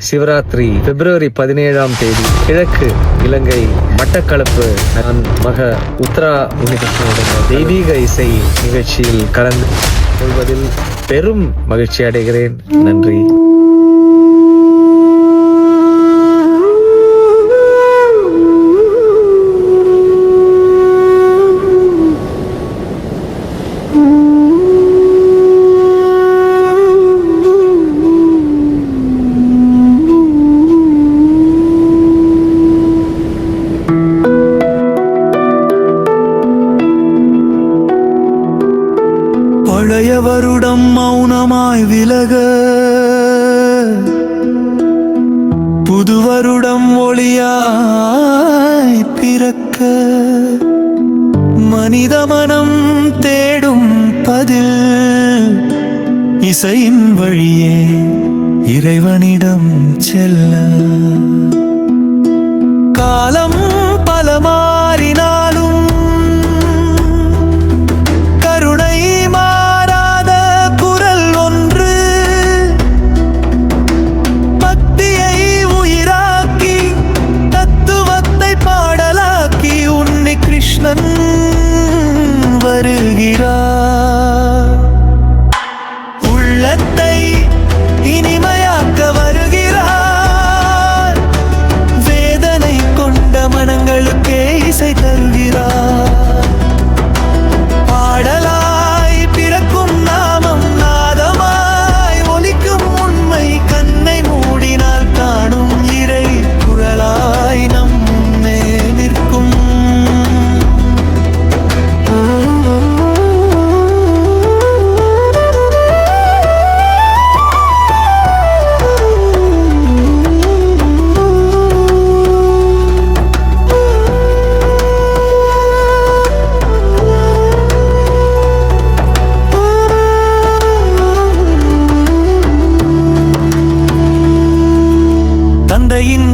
சிவராத்திரி பிப்ரவரி பதினேழாம் தேதி கிழக்கு இலங்கை மட்டக்களப்பு நான் மக உத்ரா உன்னிகிருஷ்ணனுடைய தெய்வீக இசை நிகழ்ச்சியில் கலந்து கொள்வதில் பெரும் மகிழ்ச்சி அடைகிறேன். நன்றி. இளைய வருடம் மௌனமாய் விலக. புது வருடம் ஒளியாய் பிறக்க. மனித மனம் தேடும் பதில் இசையின் வழியே இறைவனிடம் செல்ல.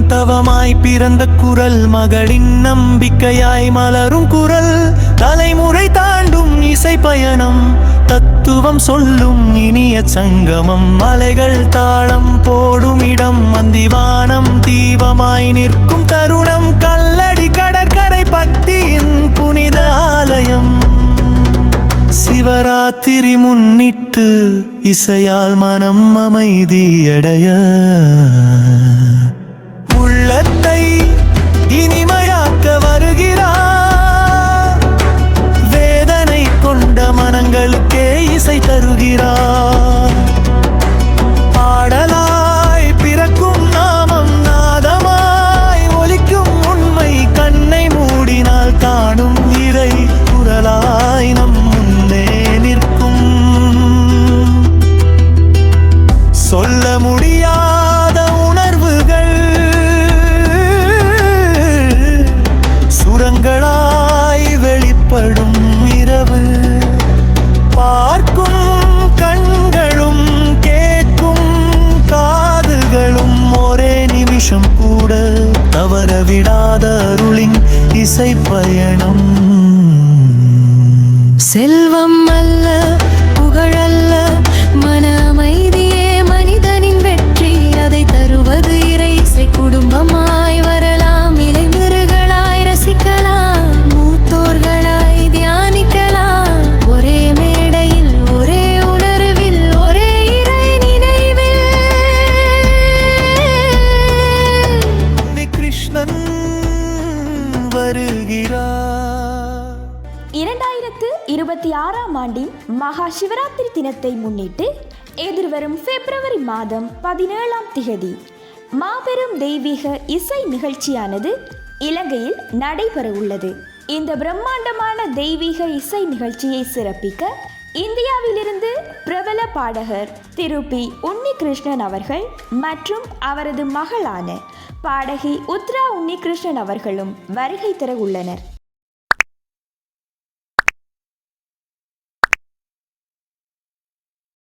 தவமாய் பிறந்த குரல் மகளின் நம்பிக்கையாய் மலரும் குரல். தலைமுறை தாண்டும் இசை பயணம் தத்துவம் சொல்லும் இனிய சங்கமம். மலைகள் தாளம் போடும் இடம் மந்திவானம் தீபமாய் நிற்கும் தருணம். கல்லடி கடற்கரை பக்தியின் புனித ஆலயம். சிவராத்திரி முன்னிட்டு இசையால் மனம் அமைதியடைய. சொல்ல முடியாத உணர்வுகள். சுரங்களாய் வெளிப்படும் இரவு. பார்க்கும் கண்களும் கேட்கும் காதுகளும் ஒரே நிமிஷம் கூட தவற விடாத அருளின் இசை பயணம் செல்வம் அல்ல இரண்டாயிரத்து இருபத்தி ஆறாம் ஆண்டின் மகா சிவராத்திரி தினத்தை முன்னிட்டு எதிர்வரும் பிப்ரவரி மாதம் பதினேழாம் திகதி மாபெரும் தெய்வீக இசை நிகழ்ச்சியானது இலங்கையில் நடைபெற உள்ளது. இந்த பிரம்மாண்டமான தெய்வீக இசை நிகழ்ச்சியை சிறப்பிக்க இந்தியாவிலிருந்து பிரபல பாடகர் திருப்பி பி. உன்னிகிருஷ்ணன் அவர்கள் மற்றும் அவரது மகளான பாடகி உத்ரா உன்னிகிருஷ்ணன் அவர்களும் வருகை தர உள்ளனர்.